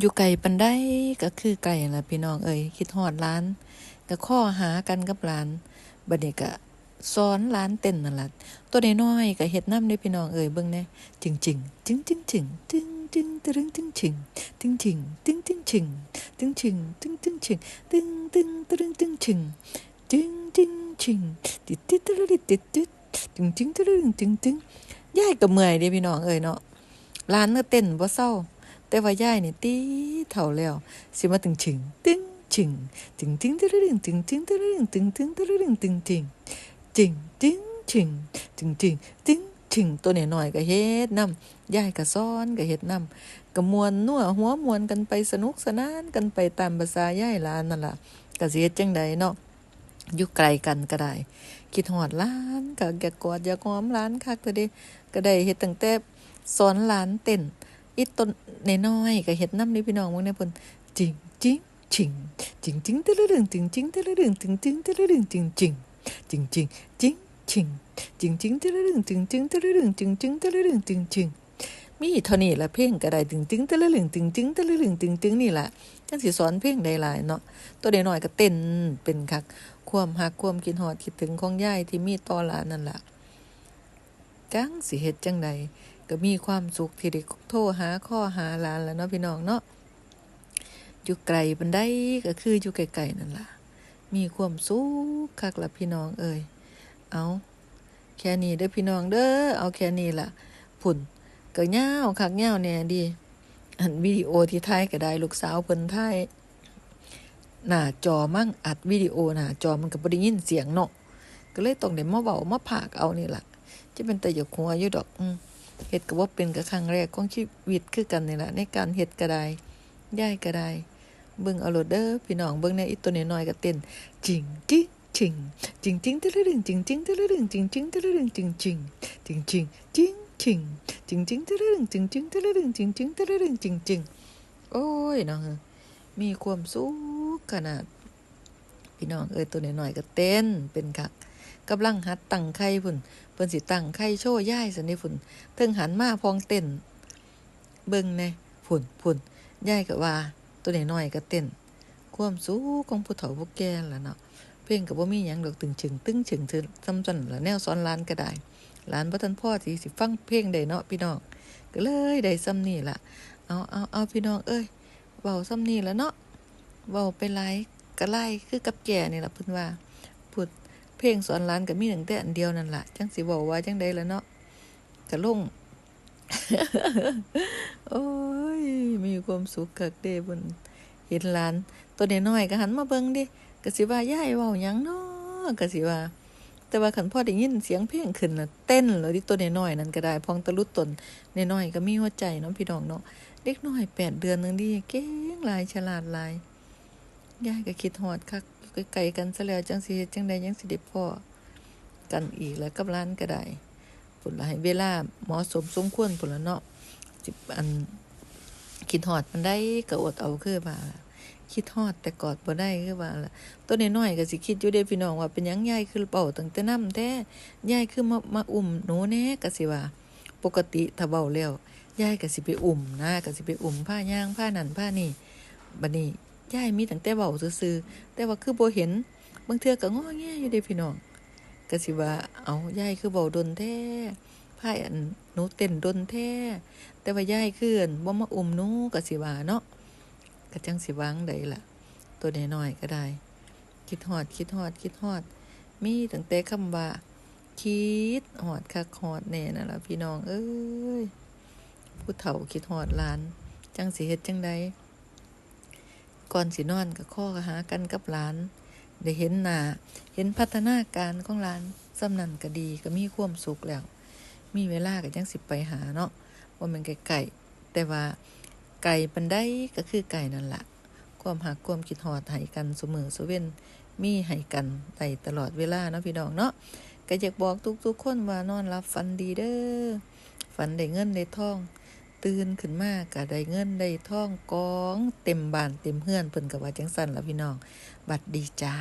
อยู่ไกลปันได้ก็คือไกลละพี่น้องเอ้ยคิดฮอดร้านก็ข้อหากันกับร้านบัดนี้ก็สอนร้านเต้นนั่นล่ะตัวน้อยๆก็เฮ็ดน้ำได้พี่น้องเอ้ยเบิ่งแน่จริงๆจึงจึงจึงจึงจึงตึงตึงจึงตึงจึงตึงตึงจึงตึงจึงตึงตึงจึงตึงตึงตึงตึงจึงจึงจึงจึงติดติดติดติดติดจึงจึงตึงตึงตึงยายก็เมื่อยเด้พี่น้องเอ้ยเนาะร้านก็เต้นบ่เศร้า แต่ว่ายายนี่ตีเท่าแล้วสิมาตึงชึงตึงชึงตึงตึงตึงตึงตึงตึงตึงตึงตึงตึงตึงตึงจึงตึงชึงตึงตึงตึงชึงตัวน้อยๆก็เฮ็ดน้ำยายก็สอนก็เฮ็ดน้ำก็มวนนัวหัวมวนกันไปสนุกสนานกันไปตามภาษายายหลานนั่นล่ะก็สิเฮ็ดจังใดเนาะอยู่ไกลกันก็ได้คิดฮอดหลานก็อยากกอดอยากหอมหลานคักตัวเด้ก็ได้เฮ็ดตั้งแต่สอนหลานเต้น อีต้นน้อยๆก็เฮ็ดน้ำนี่พี่น้องเบิ่งแหน่เพิ่นจิงจริงชิงจริงจิงตะลึงจริงจริงตะลึงจริงจริงตะลึงจิงจริงจริงจริงจิงชิงจริงจริงตะลึงจิงจริงตะลึงจิงจิงตะลึงจริงจริงมีเท่านี้ละเพลงก็ได้จิงจิงตะลึงจิงจิงตะลึงจิงจิงนี่ละจังสิสอนเพลงได้หลายเนาะตัวน้อยก็เต้นเป็นคักความฮักความคิดฮอดคิดถึงของยายที่มีต่อหลานนั่นล่ะจังสิเฮ็ดจังใด ก็มีความสุขที่ได้โทรหาข้อหาหลานแล้วเนาะพี่น้องเนาะอยู่ไกลบันไดก็คืออยู่ไกลๆนั่นล่ะ มีความสุขคักละพี่น้องเอ่ยเอาแค่นี้เด้อพี่น้องเด้อเอาแค่นี้ล่ะผุ่นก็ยาคักยาแน่ดี อันวิดีโอที่ถ่ายก็ได้ลูกสาวเพิ่นถ่ายหน้าจอมั่งอัดวิดีโอหน้าจอมันก็บ่ได้ยินเสียงเนาะก็เลยต้องได้มาเว้ามาพากเอานี่ล่ะจะเป็นแต่อย่าหัวอยู่ดอก อืม เฮ็ดก็บ่เป็นก็ครั้งแรกของชีวิตคือกันนี่แหละในการเฮ็ดก็ไดย้ายก็ไดเบิ่งเอาโลดเด้อพี่น้องเบิ่งในอีตัวน้อยๆก็เต้นจริงจิงจิงจริงจริงตะลึงจริงจริงตะลึงจริงจริงตะลึงจริงจริงจริงจริงจริงจริงจริงจริงตะลึงจริงจริงตะลึงจริงจริงตะลึงจริงจริงโอ้ยน้องมีความสุขขนาด พี่น้องเอ้ยตัวน้อยๆก็เต้นเป็นคัก กำลังหัดตั้งไข่พุ่นเพิ่นสิตั้งไข่โชว์ย่ายสันนี่ฝุ่นเทิงหันมาพองเต้น เบิ่งแน่ฝุ่นฝุ่นย่ายก็ว่า ตัวน้อยๆก็เต้น ความสูงของผู้เฒ่าผู้แก่ล่ะเนาะเพลงก็บ่มีหยังดอกตึง ชึงตึงชึงเธอซ้ำจันละแนวสอนหลานก็ได้หลานบ่ทันพ่อสิสิฟังเพลงได้เนาะพี่น้องก็เลยได้ซ้ำนี่ล่ะเอาเอาเอาพี่น้องเอ้ยเว้าซ้ำนี่ละเนาะเว้าไปหลายก็หลายคือกับแก่นี่ล่ะเพิ่นว่าพูด เพลงสอนหลานก็มีตั้งแต่อันเดียวนั่นละจังสิเว้าว่าจังใดล่ะเนาะก็ลงโอ้ย มีความสุขคักเด้บุญเห็นหลาน ตัวน้อยๆก็หันมาเบิ่งดิก็สิว่ายายเว้าหยังเนาะก็สิว่า แต่ว่าคันพ่อได้ยินเสียงเพลงขึ้นน่ะเต้นเลยที่ตัวน้อยๆนั่นก็ได้พองตะลุดตนน้อยๆก็มีหัวใจเนาะพี่น้องเนาะเด็กน้อยแปดเดือนนึงดิเก่งหลายฉลาดหลายยายก็คิดฮอดคัก ไกลๆกันซะแล้วจังสิเฮ็ดจังใดยังสิได้พ่อกันอีกแล้วกับร้านก็ได้ผลละให้เวลาเหมาะสมสมควรผลละเนาะสิบอันคิดฮอดมันได้ก็อดเอาคือว่าคิดฮอดแต่กอดบ่ได้คือว่าล่ะตัวน้อยๆก็สิคิดอยู่เด้พี่น้องว่าเป็นหยังยายคือเป่าตั้งแต่น้ำแท้ยายคือมามาอุ้มหนูแน่ก็สิว่า ปกติถ้าเว้าแล้วยายก็สิไปอุ้มนะก็สิไปอุ้มผ้าย่างผ้านั่นผ้านี่บัดนี้ ยายมีตั้งแต่เว้าซื่อๆแต่ว่าคือโบเห็น บางเทื่อก็ง้อแงอยู่เด้พี่น้องก็สิว่าเอายายคือเว้าดนแท้พายอันหนูเต้นดนแท้แต่ว่ายายคืออันบ่มาอุ้มหนูก็สิว่าเนาะก็จังสิวางได้ล่ะ ตัวน้อยๆก็ได้ คิดฮอด คิดฮอด คิดฮอด มีตั้งแต่คำว่า คิดฮอดคักฮอดแน่นั่นล่ะพี่น้องเอ้ยผู้เฒ่าคิดฮอดหลาน จังสิเฮ็ดจังใด ก่อนสินอนก็ข้อหากันกับหลาน ได้เห็นหน้าเห็นพัฒนาการของหลานสำนันก็ดีก็มีความสุขแล้ว มีเวลาก็จังสิไปหาเนาะว่ามันไกลๆแต่ว่าไก่ปันได้ก็คือไก่นั่นละความหักความคิดฮอดให้กันเสมอเสเว้นมีให้กันได้ตลอดเวลาเนาะพี่น้องเนาะก็อยากบอกทุกๆคนว่านอนรับฝันดีเด้อฝันได้เงินได้ทอง ตื่นขึ้นมาก็ได้เงินได้ท่องกอง เต็มบ้านเต็มเฮือนเพิ่นก็ว่าจังซั่นล่ะพี่น้อง บัดดีจ้า